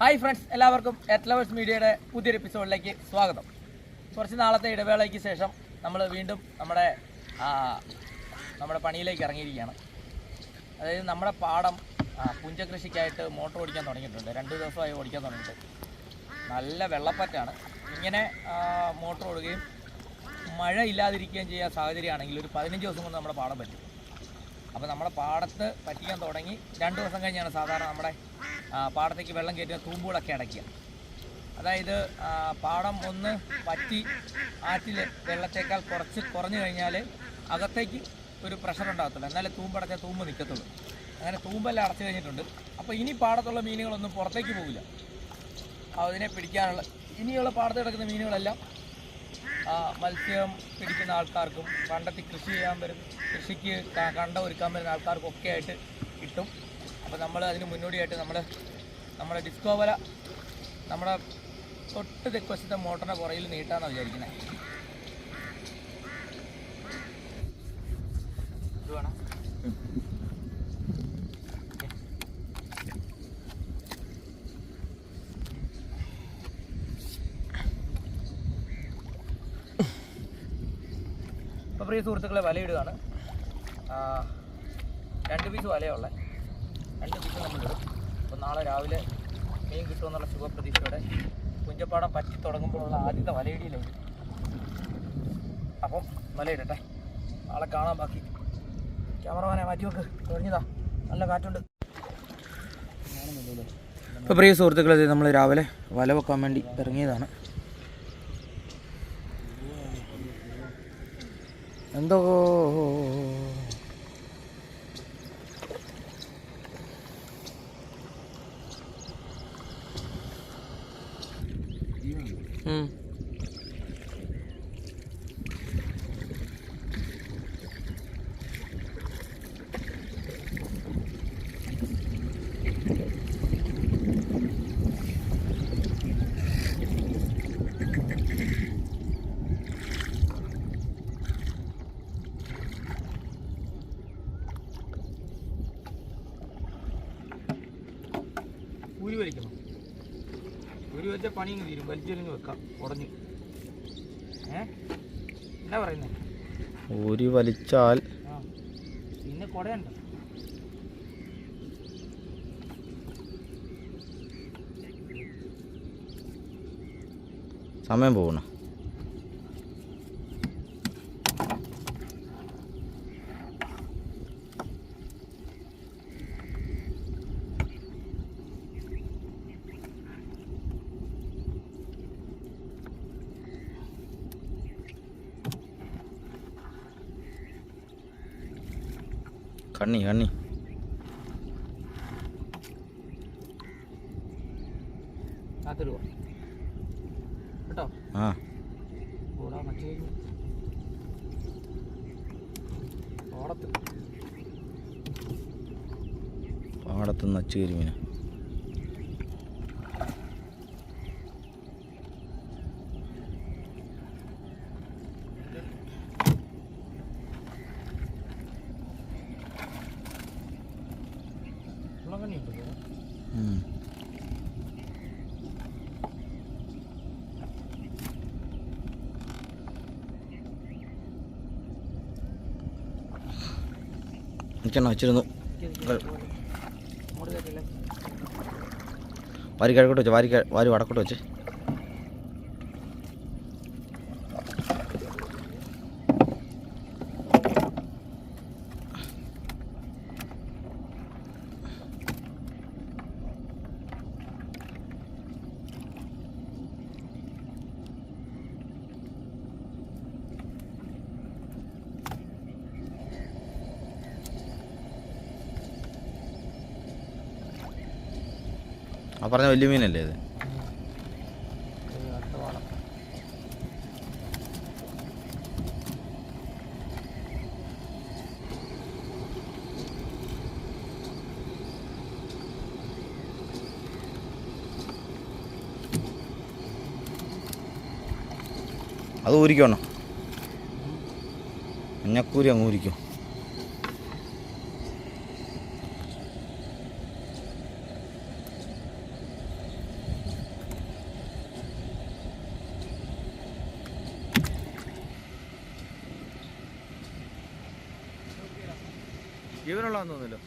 Hi friends എല്ലാവർക്കും at lovers മീഡിയയുടെ പുതിയൊരു എപ്പിസോഡിലേക്ക് സ്വാഗതം. കുറച്ച് നാളത്തെ ഇടവേളയ്ക്ക് ശേഷം നമ്മൾ വീണ്ടും നമ്മുടെ നമ്മുടെ പണിയിലേക്ക് ഇറങ്ങിയിരിക്കുകയാണ്. അതായത് നമ്മുടെ പാടം പുഞ്ചകൃഷിക്കായിട്ട് മോട്ടോർ ഓടിക്കാൻ തുടങ്ങിയിട്ടുണ്ട്. രണ്ട് ദിവസമായി ഓടിക്കാൻ തുടങ്ങിയിട്ട്. നല്ല വെള്ളപ്പറ്റാണ്. ഇങ്ങനെ മോട്ടോർ ഓടുകയും മഴ ഇല്ലാതിരിക്കുകയും ചെയ്യാൻ സാഹചര്യമാണെങ്കിൽ ഒരു പതിനഞ്ച് ദിവസം കൊണ്ട് നമ്മുടെ പാടം പറ്റും. അപ്പോൾ നമ്മുടെ പാടത്ത് പറ്റിക്കാൻ തുടങ്ങി. രണ്ട് ദിവസം കഴിഞ്ഞാണ് സാധാരണ നമ്മുടെ പാടത്തേക്ക് വെള്ളം കയറ്റുന്ന തൂമ്പുകളൊക്കെ അടയ്ക്കുക. അതായത് പാടം ഒന്ന് പറ്റി ആറ്റിൽ വെള്ളത്തേക്കാൾ കുറച്ച് കുറഞ്ഞു കഴിഞ്ഞാൽ അകത്തേക്ക് ഒരു പ്രഷർ ഉണ്ടാകത്തുള്ളൂ. എന്നാലേ തൂമ്പടച്ചാൽ തൂമ്പ് നിൽക്കത്തുള്ളൂ അങ്ങനെ തൂമ്പെല്ലാം അടച്ചു കഴിഞ്ഞിട്ടുണ്ട്. അപ്പോൾ ഇനി പാടത്തുള്ള മീനുകളൊന്നും പുറത്തേക്ക് പോകില്ല അതിനെ പിടിക്കാനുള്ള ഇനിയുള്ള പാടത്ത് കിടക്കുന്ന മീനുകളെല്ലാം മത്സ്യം പിടിക്കുന്ന ആൾക്കാർക്കും കണ്ടെത്തി കൃഷി ചെയ്യാൻ വരും കൃഷിക്ക് കണ്ട ഒരുക്കാൻ വരുന്ന ആൾക്കാർക്കും ഒക്കെ ആയിട്ട് കിട്ടും. അപ്പോൾ നമ്മൾ അതിന് മുന്നോടിയായിട്ട് നമ്മൾ നമ്മുടെ ഡിസ്കോ വല നമ്മുടെ തൊട്ട് തെക്കുവശത്തെ മോട്ടറിന്റെ പുറയിൽ നീട്ടാന്നാണ് വിചാരിക്കുന്നത് ഇത് വേണം അപ്പോൾ പ്രിയ സുഹൃത്തുക്കളെ വലയിടുകയാണ്. രണ്ട് പീസ് വലയുള്ളത് രണ്ട് പീസ് നമ്മളിടും. അപ്പോൾ നാളെ രാവിലെ മീൻ കിട്ടുമെന്നുള്ള ശുഭപ്രതീക്ഷയോടെ കുഞ്ചപ്പാടം പറ്റി തുടങ്ങുമ്പോഴുള്ള ആദ്യത്തെ വലയിടിയിലുണ്ട് അപ്പം വലയിടട്ടെ. നാളെ കാണാൻ ബാക്കി. ക്യാമറമാനെ മാറ്റി വെക്ക്. കഴിഞ്ഞതാ നല്ല കാറ്റുണ്ട്. ഇപ്പോൾ പ്രിയ സുഹൃത്തുക്കളെ നമ്മൾ രാവിലെ വല വെക്കാൻ വേണ്ടി ഇറങ്ങിയതാണ്. 안다고. 응. പണി ഇങ്ങ് തീരും. വലിച്ചെറിഞ്ഞ് വെക്കാം. ഉടഞ്ഞു. ഏ? എന്നാ പറയുന്നേ? ഊരി വലിച്ചാൽ പിന്നെ കുടയുണ്ട്. സമയം പോകണം കണ്ണി കണ്ണി കേട്ടോ? ആ. പാടത്ത് വെച്ചെണ്ണ വെച്ചിരുന്നു. വാരി കിഴക്കോട്ട് വെച്ച് വാരി വാരി വടക്കോട്ട് വെച്ച്. ആ പറഞ്ഞ വലിയ മീനല്ലേ ഇത്? അത് ഊരിക്കണോ മഞ്ഞക്കൂരി അങ്ങ് ഊരിക്കും. ജീവനുള്ളതെന്ന് തോന്നുന്നല്ലോ.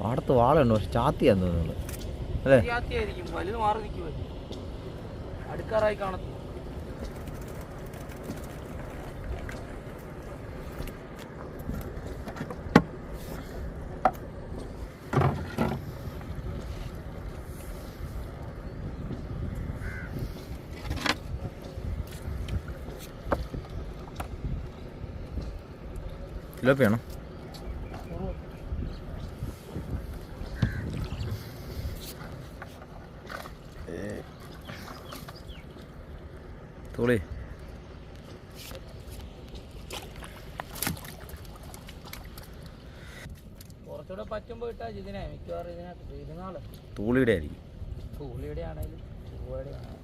പാടത്ത്. വാളുണ്ട് പക്ഷെ ചാത്തിയാന്ന് തോന്നുന്നത് അല്ലേ? വലുത് മാറി നിൽക്കുമായിരിക്കും അടുക്കാറായി കാണത്തു. തിലോപ്പിയാണോ തുളി. കുറച്ചുകൂടെ പറ്റുമ്പോൾ ഇട്ടാ ഇതിനെ. മിക്കവാറും ഇരുന്നാൾ തൂളിയുടെ ആയിരിക്കും. തൂളിയുടെ ആണെങ്കിലും ആണെങ്കിലും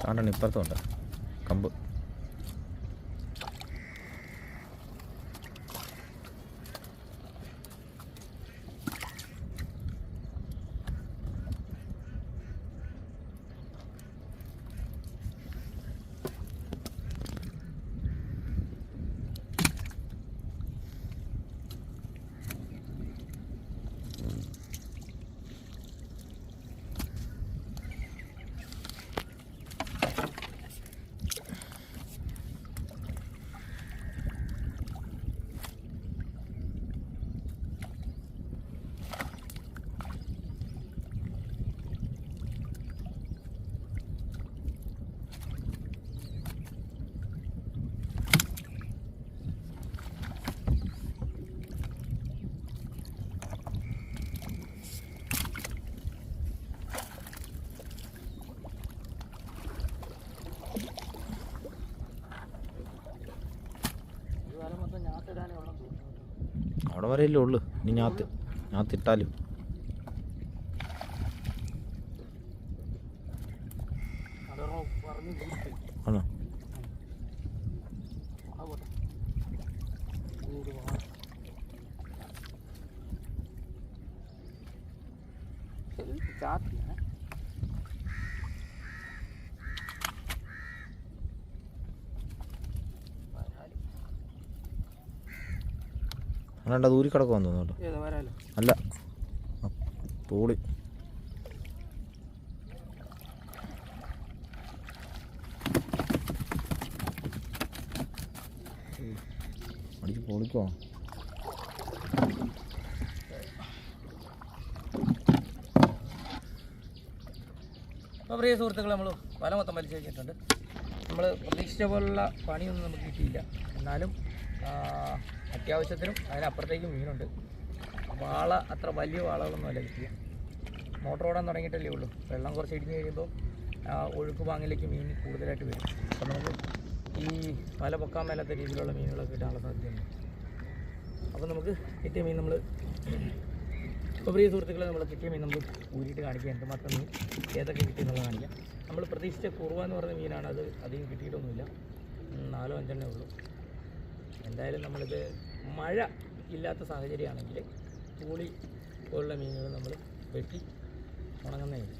കാണ്ടാണ് ഇപ്പുറത്തുണ്ട് കമ്പ് ഈ വല മൊത്തം ഞാത്തിടാനേ ഉള്ള വരെയല്ലേ ഉള്ളു. ഇനി ഞാത്ത് ഞാത്തിട്ടാലും തിട്ടാലും? ആണോ? അല്ലാണ്ട് അത് ഊരി തോന്നുന്നു അല്ല. പോളി തൂളി. അടിച്ച് പൊളിക്കോ അപ്പോൾ പ്രിയ സുഹൃത്തുക്കൾ നമ്മൾ വല മൊത്തം വലിച്ചു കഴിഞ്ഞിട്ടുണ്ട് നമ്മൾ പ്രതീക്ഷിച്ച പോലുള്ള പണിയൊന്നും നമുക്ക് കിട്ടിയില്ല. എന്നാലും അത്യാവശ്യത്തിനും അതിനപ്പുറത്തേക്കും മീനുണ്ട്. വാള അത്ര വലിയ വാളകളൊന്നുമല്ല കിട്ടിയ. മോട്ടർ ഓടാൻ തുടങ്ങിയിട്ടല്ലേ ഉള്ളൂ. വെള്ളം കുറച്ച് ഇടിഞ്ഞ് കഴിയുമ്പോൾ ഒഴുക്ക് വാങ്ങിലേക്ക് മീൻ കൂടുതലായിട്ട് വരും. അപ്പം നമുക്ക് ഈ വല പൊക്കാൻ മേലാത്ത രീതിയിലുള്ള മീനുകളൊക്കെ കിട്ടാനുള്ള സാധ്യതയുണ്ട്. അപ്പോൾ നമുക്ക് കിട്ടിയ മീൻ നമ്മൾ ഇപ്പോൾ പ്രിയ സുഹൃത്തുക്കളെ നമ്മൾ കിട്ടിയ മീൻ നമ്മൾ ഊരിയിട്ട് കാണിക്കാം. എന്തുമാത്രം മീൻ ഏതൊക്കെ കിട്ടി എന്നുള്ളത് കാണിക്കാം. നമ്മൾ പ്രതീക്ഷിച്ച കുറുവ എന്ന് പറയുന്ന മീനാണ് അത് അധികം കിട്ടിയിട്ടൊന്നുമില്ല. നാലോ അഞ്ചെണ്ണേ ഉള്ളൂ. എന്തായാലും നമ്മളിത് മഴ ഇല്ലാത്ത സാഹചര്യമാണെങ്കിൽ പൂളി പോലുള്ള മീനുകൾ നമ്മൾ വെട്ടി ഉണങ്ങുന്നതായിരിക്കും.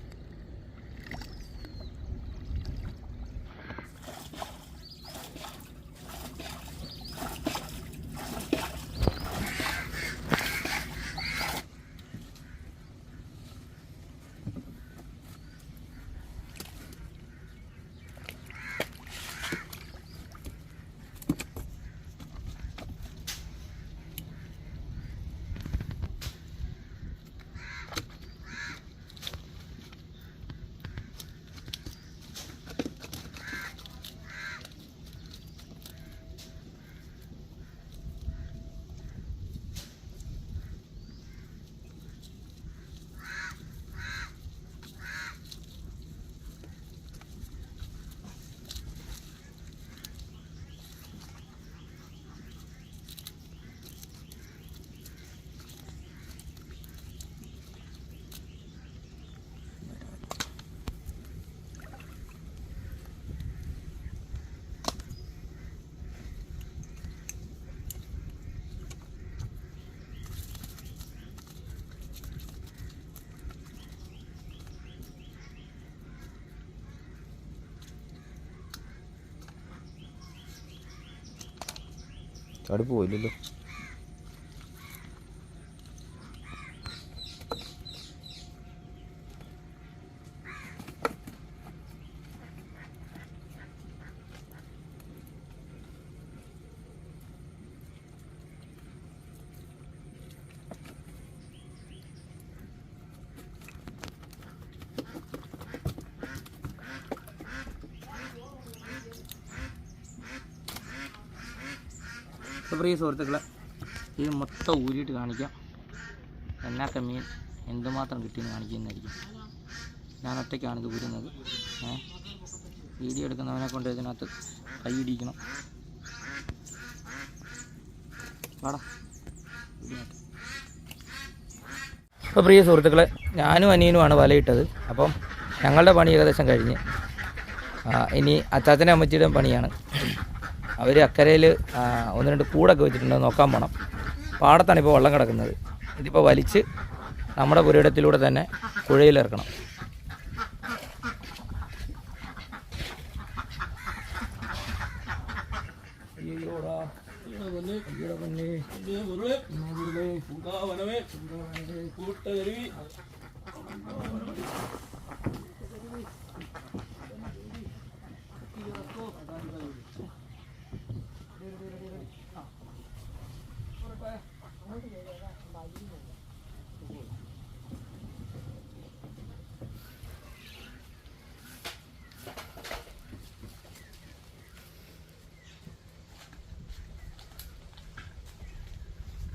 ചടുപ്പ് പോയില്ലല്ലോ. അപ്പോൾ പ്രിയ സുഹൃത്തുക്കളെ ഇത് മൊത്തം ഊരിയിട്ട് കാണിക്കാം. എന്നാക്ക മീൻ എന്തുമാത്രം കിട്ടിയെന്ന് കാണിക്കുന്നതായിരിക്കും. ഞാൻ ഒറ്റയ്ക്കാണ് ഇത് ഊരുന്നത്. ഏ? വീഡിയോ എടുക്കുന്നവനെ കൊണ്ട് ഇതിനകത്ത് കൈയിടിക്കണം വാടാ. ഇതിനകത്ത് അപ്പോൾ പ്രിയ സുഹൃത്തുക്കളെ ഞാനും അനിയനുമാണ് വലയിട്ടത്. അപ്പം ഞങ്ങളുടെ പണി ഏകദേശം കഴിഞ്ഞ്. ഇനി അച്ചാച്ചനെ അമ്മച്ചിയുടെ പണിയാണ്. അവർ അക്കരയിൽ ഒന്ന് രണ്ട് കൂടൊക്കെ വെച്ചിട്ടുണ്ട് നോക്കാൻ പോകണം പാടത്താണ് ഇപ്പോൾ വെള്ളം കിടക്കുന്നത്. ഇതിപ്പോൾ വലിച്ച് നമ്മുടെ പുരയിടത്തിലൂടെ തന്നെ പുഴയിലിറക്കണം. അയ്യോടാ അയ്യോടാ പൊന്നേ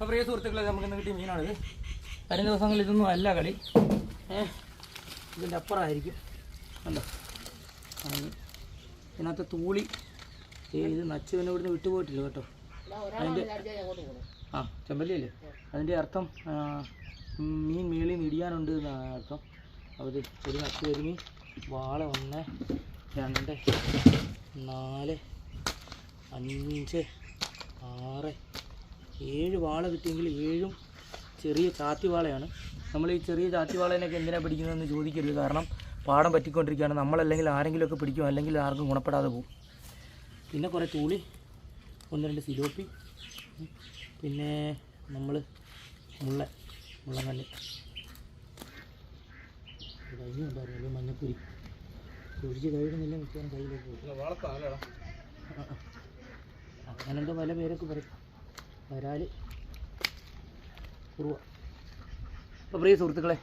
അപ്പോൾ പ്രിയ സുഹൃത്തുക്കളെ നമുക്ക് ഇന്ന് കിട്ടിയ മീനാണിത്. കഴിഞ്ഞ ദിവസങ്ങളിൽ ഇതൊന്നും അല്ല കളി. ഇതിന്റെ അപ്പുറമായിരിക്കും. ആണെങ്കിൽ ഇതിനകത്ത് തൂളി. ഇത് നച്ച് പിന്നെ ഇവിടുന്ന് വിട്ടുപോയിട്ടില്ല കേട്ടോ. അതിന്റെ ആ ചെമ്പല്ലിയല്ലേ? അതിന്റെ അർത്ഥം മീൻ മേളിൽ ഇടിയാനുണ്ട് എന്നാണ് അർത്ഥം. അവർ ഒരു നച്ച് കരിമീൻ വാള ഒന്ന് രണ്ട് നാല് അഞ്ച് ആറ് ഏഴ് വാള കിട്ടിയെങ്കിൽ ഏഴും ചെറിയ ചാത്തിവാളയാണ്. നമ്മൾ ഈ ചെറിയ ചാത്തിവാളേനൊക്കെ എന്തിനാണ് പിടിക്കുന്നതെന്ന് ചോദിക്കരുത്. കാരണം പാടം പറ്റിക്കൊണ്ടിരിക്കുകയാണ്. നമ്മളല്ലെങ്കിൽ ആരെങ്കിലുമൊക്കെ പിടിക്കും. അല്ലെങ്കിൽ ആർക്കും ഗുണപ്പെടാതെ പോകും. പിന്നെ കുറേ തൂളി. ഒന്ന് രണ്ട് സിലോപ്പി. പിന്നെ നമ്മൾ മുള്ള മുള്ളങ്കല്ല്. കഴിഞ്ഞുണ്ടായിരുന്നു മഞ്ഞപ്പൊരി ഒഴിച്ച് കഴിയുന്നില്ല മിക്കവാറും കയ്യിലേക്ക് പോകും. അങ്ങനെന്തോ പല പേരൊക്കെ പറയും. വരാൽ. കുറുവ അപ്പോൾ പ്രിയ സുഹൃത്തുക്കളെ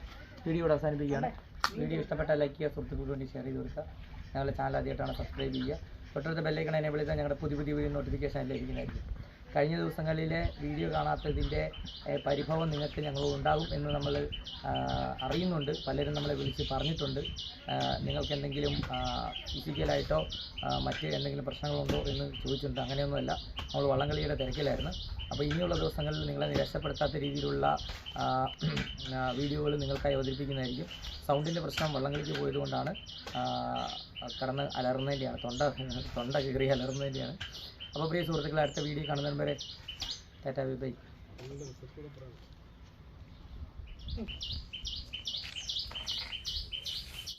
വീഡിയോ ഇവിടെ അവസാനിപ്പിക്കുകയാണ്. വീഡിയോ ഇഷ്ടപ്പെട്ടാൽ ലൈക്ക് ചെയ്യുക സുഹൃത്തുക്കൾക്ക് വേണ്ടി ഷെയർ ചെയ്ത് കൊടുക്കുക. ഞങ്ങളുടെ ചാനൽ ആദ്യമായിട്ടാണ് സബ്സ്ക്രൈബ് ചെയ്യുക. തൊട്ടടുത്ത ബെല്ലൈക്കൺ എനേബിൾ ചെയ്താൽ ഞങ്ങളുടെ പുതിയ പുതിയ വീഡിയോ നോട്ടിഫിക്കേഷൻ ലഭിക്കുന്നതായിരിക്കും. കഴിഞ്ഞ ദിവസങ്ങളിലെ വീഡിയോ കാണാത്തതിന്റെ പരിഭവം നിങ്ങൾക്ക് ഞങ്ങൾ ഉണ്ടാകും എന്ന് നമ്മൾ അറിയുന്നുണ്ട്. പലരും നമ്മളെ വിളിച്ച് പറഞ്ഞിട്ടുണ്ട്. നിങ്ങൾക്ക് എന്തെങ്കിലും ഫിസിക്കലായിട്ടോ മറ്റ് എന്തെങ്കിലും പ്രശ്നങ്ങളുണ്ടോ എന്ന് ചോദിച്ചിട്ടുണ്ട്. അങ്ങനെയൊന്നുമല്ല. നമ്മൾ വള്ളംകളിയുടെ തിരക്കിലായിരുന്നു. അപ്പോൾ ഇനിയുള്ള ദിവസങ്ങളിൽ നിങ്ങളെ നിരാശപ്പെടുത്താത്ത രീതിയിലുള്ള വീഡിയോകൾ നിങ്ങൾക്കായി അവതരിപ്പിക്കുന്നതായിരിക്കും. സൗണ്ടിന്റെ പ്രശ്നം വള്ളംകളിക്ക് പോയതുകൊണ്ടാണ് കടന്ന് അലറുന്നതിന്റെയാണ്. തൊണ്ട തൊണ്ട കീറി അലറുന്നതിന്റെയാണ്. അപ്പോൾ പ്രിയ സുഹൃത്തുക്കളെ അടുത്ത വീഡിയോ കാണുന്നതിന് വരെ ടാറ്റാ ബൈ. ബൈ